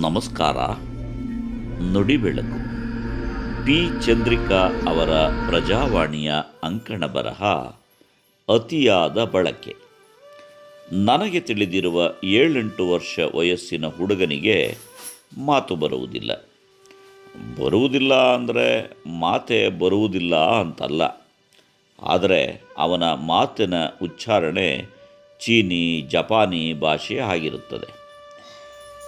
ನಮಸ್ಕಾರ. ನುಡಿ ಬೆಳಕು ಪಿ. ಚಂದ್ರಿಕಾ ಅವರ ಪ್ರಜಾವಾಣಿಯ ಅಂಕಣ ಬರಹ ಅತಿಯಾದ ಬಳಕೆ. ನನಗೆ ತಿಳಿದಿರುವ ಏಳೆಂಟು ವರ್ಷ ವಯಸ್ಸಿನ ಹುಡುಗನಿಗೆ ಮಾತು ಬರುವುದಿಲ್ಲ. ಬರುವುದಿಲ್ಲ ಅಂದರೆ ಮಾತೆ ಬರುವುದಿಲ್ಲ ಅಂತಲ್ಲ. ಆದರೆ ಅವನ ಮಾತಿನ ಉಚ್ಚಾರಣೆ ಚೀನಿ, ಜಪಾನಿ ಭಾಷೆ ಆಗಿರುತ್ತದೆ.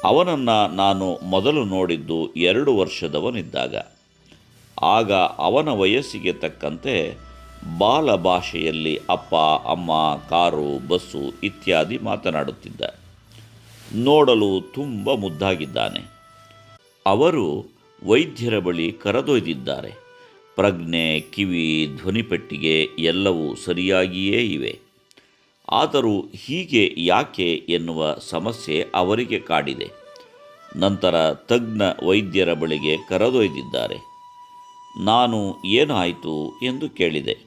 ಅವನನ್ನು ನಾನು ಮೊದಲು ನೋಡಿದ್ದು ಎರಡು ವರ್ಷದವನಿದ್ದಾಗ. ಆಗ ಅವನ ವಯಸ್ಸಿಗೆ ತಕ್ಕಂತೆ ಬಾಲ ಭಾಷೆಯಲ್ಲಿ ಅಪ್ಪ, ಅಮ್ಮ, ಕಾರು, ಬಸ್ಸು ಇತ್ಯಾದಿ ಮಾತನಾಡುತ್ತಿದ್ದ. ನೋಡಲು ತುಂಬ ಮುದ್ದಾಗಿದ್ದಾನೆ. ಅವರು ವೈದ್ಯರ ಬಳಿ ಕರೆದೊಯ್ದಿದ್ದಾರೆ. ಪ್ರಜ್ಞೆ, ಕಿವಿ, ಧ್ವನಿಪೆಟ್ಟಿಗೆ ಎಲ್ಲವೂ ಸರಿಯಾಗಿಯೇ ಇವೆ. ಆದರೂ ಹೀಗೆ ಯಾಕೆ ಎನ್ನುವ ಸಮಸ್ಯೆ ಅವರಿಗೆ ಕಾಡಿದೆ. ನಂತರ ತಜ್ಞ ವೈದ್ಯರ ಬಳಿಗೆ ಕರೆದೊಯ್ದಿದ್ದಾರೆ. ನಾನು ಏನಾಯಿತು ಎಂದು ಕೇಳಿದೆ.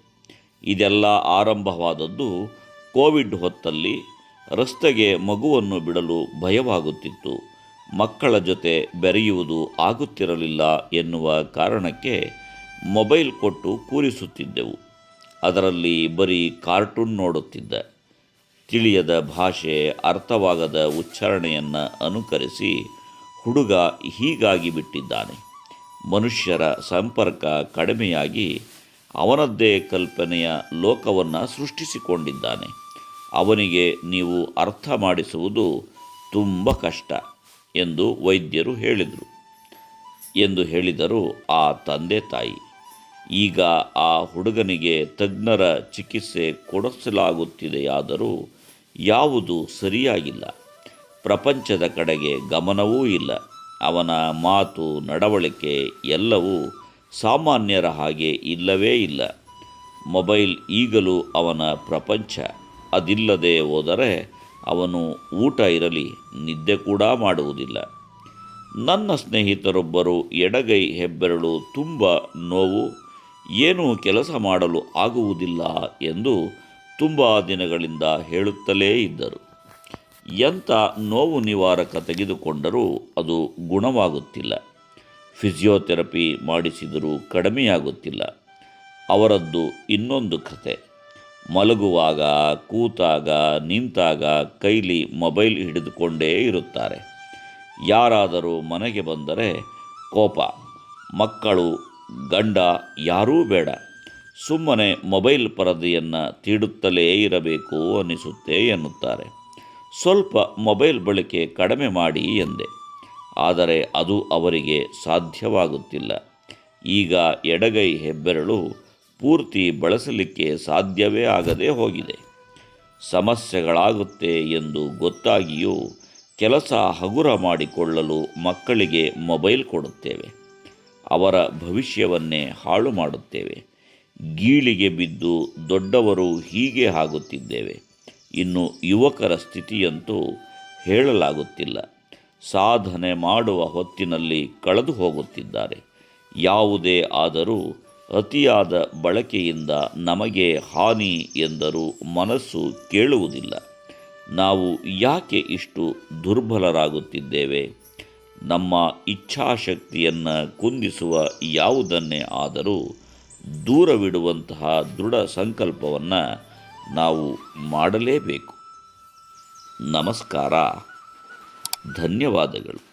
ಇದೆಲ್ಲ ಆರಂಭವಾದದ್ದು ಕೋವಿಡ್ ಹೊತ್ತಲ್ಲಿ ರಸ್ತೆಗೆ ಮಗುವನ್ನು ಬಿಡಲು ಭಯವಾಗುತ್ತಿತ್ತು. ಮಕ್ಕಳ ಜೊತೆ ಬೆರೆಯುವುದು ಆಗುತ್ತಿರಲಿಲ್ಲ ಎನ್ನುವ ಕಾರಣಕ್ಕೆ ಮೊಬೈಲ್ ಕೊಟ್ಟು ಕೂರಿಸುತ್ತಿದ್ದೆವು. ಅದರಲ್ಲಿ ಬರೀ ಕಾರ್ಟೂನ್ ನೋಡುತ್ತಿದ್ದ. ತಿಳಿಯದ ಭಾಷೆ ಅರ್ಥವಾಗದ ಉಚ್ಚಾರಣೆಯನ್ನು ಅನುಕರಿಸಿ ಹುಡುಗ ಹೀಗಾಗಿ ಬಿಟ್ಟಿದ್ದಾನೆ. ಮನುಷ್ಯರ ಸಂಪರ್ಕ ಕಡಿಮೆಯಾಗಿ ಅವನದ್ದೇ ಕಲ್ಪನೆಯ ಲೋಕವನ್ನು ಸೃಷ್ಟಿಸಿಕೊಂಡಿದ್ದಾನೆ. ಅವನಿಗೆ ನೀವು ಅರ್ಥ ಮಾಡಿಸುವುದು ತುಂಬ ಕಷ್ಟ ಎಂದು ವೈದ್ಯರು ಹೇಳಿದರು. ಎಂದು ಹೇಳಿದರು ಆ ತಂದೆ ತಾಯಿ, ಈಗ ಆ ಹುಡುಗನಿಗೆ ತಜ್ಞರ ಚಿಕಿತ್ಸೆ ಕೊಡಿಸಲಾಗುತ್ತಿದೆಯಾದರೂ ಯಾವುದು ಸರಿಯಾಗಿಲ್ಲ. ಪ್ರಪಂಚದ ಕಡೆಗೆ ಗಮನವೂ ಇಲ್ಲ. ಅವನ ಮಾತು, ನಡವಳಿಕೆ ಎಲ್ಲವೂ ಸಾಮಾನ್ಯರ ಹಾಗೆ ಇಲ್ಲವೇ ಇಲ್ಲ. ಮೊಬೈಲ್ ಈಗಲೂ ಅವನ ಪ್ರಪಂಚ. ಅದಿಲ್ಲದೆ ಹೋದರೆ ಅವನು ಊಟ ಇರಲಿ, ನಿದ್ದೆ ಕೂಡ ಮಾಡುವುದಿಲ್ಲ. ನನ್ನ ಸ್ನೇಹಿತರೊಬ್ಬರು ಎಡಗೈ ಹೆಬ್ಬೆರಳು ತುಂಬ ನೋವು, ಏನೂ ಕೆಲಸ ಮಾಡಲು ಆಗುವುದಿಲ್ಲ ಎಂದು ತುಂಬ ದಿನಗಳಿಂದ ಹೇಳುತ್ತಲೇ ಇದ್ದರು. ಎಂಥ ನೋವು ನಿವಾರಕ ತೆಗೆದುಕೊಂಡರೂ ಅದು ಗುಣವಾಗುತ್ತಿಲ್ಲ. ಫಿಸಿಯೋಥೆರಪಿ ಮಾಡಿಸಿದರೂ ಕಡಿಮೆಯಾಗುತ್ತಿಲ್ಲ. ಅವರದ್ದು ಇನ್ನೊಂದು ಕತೆ ಮಲಗುವಾಗ, ಕೂತಾಗ, ನಿಂತಾಗ ಕೈಲಿ ಮೊಬೈಲ್ ಹಿಡಿದುಕೊಂಡೇ ಇರುತ್ತಾರೆ. ಯಾರಾದರೂ ಮನೆಗೆ ಬಂದರೆ ಕೋಪ. ಮಕ್ಕಳು ಗಂಡ ಯಾರೂ ಬೇಡ. ಸುಮ್ಮನೆ ಮೊಬೈಲ್ ಪರದೆಯನ್ನು ತೀಡುತ್ತಲೇ ಇರಬೇಕು ಅನಿಸುತ್ತೆ ಎನ್ನುತ್ತಾರೆ. ಸ್ವಲ್ಪ ಮೊಬೈಲ್ ಬಳಕೆ ಕಡಿಮೆ ಮಾಡಿ ಎಂದೆ. ಆದರೆ ಅದು ಅವರಿಗೆ ಸಾಧ್ಯವಾಗುತ್ತಿಲ್ಲ. ಈಗ ಎಡಗೈ ಹೆಬ್ಬೆರಳು ಪೂರ್ತಿ ಬಳಸಲಿಕ್ಕೆ ಸಾಧ್ಯವೇ ಆಗದೆ ಹೋಗಿದೆ. ಸಮಸ್ಯೆಗಳಾಗುತ್ತೆ ಎಂದು ಗೊತ್ತಾಗಿಯೂ ಕೆಲಸ ಹಗುರ ಮಾಡಿಕೊಳ್ಳಲು ಮಕ್ಕಳಿಗೆ ಮೊಬೈಲ್ ಕೊಡುತ್ತೇವೆ. ಅವರ ಭವಿಷ್ಯವನ್ನೇ ಹಾಳು ಮಾಡುತ್ತೇವೆ. ಗೀಳಿಗೆ ಬಿದ್ದು ದೊಡ್ಡವರು ಹೀಗೆ ಆಗುತ್ತಿದ್ದೇವೆ ಇನ್ನು ಯುವಕರ ಸ್ಥಿತಿಯಂತೂ ಹೇಳಲಾಗುತ್ತಿಲ್ಲ. ಸಾಧನೆ ಮಾಡುವ ಹೊತ್ತಿನಲ್ಲಿ ಕಳೆದು ಹೋಗುತ್ತಿದ್ದಾರೆ. ಯಾವುದೇ ಆದರೂ ಅತಿಯಾದ ಬಳಕೆಯಿಂದ ನಮಗೆ ಹಾನಿ ಎಂದರೂ ಮನಸ್ಸು ಕೇಳುವುದಿಲ್ಲ. ನಾವು ಯಾಕೆ ಇಷ್ಟು ದುರ್ಬಲರಾಗುತ್ತಿದ್ದೇವೆ? ನಮ್ಮ ಇಚ್ಛಾಶಕ್ತಿಯನ್ನು ಕುಂದಿಸುವ ಯಾವುದನ್ನೇ ಆದರೂ ದೂರವಿಡುವಂತಹ ದೃಢ ಸಂಕಲ್ಪವನ್ನು ನಾವು ಮಾಡಲೇಬೇಕು. ನಮಸ್ಕಾರ. ಧನ್ಯವಾದಗಳು.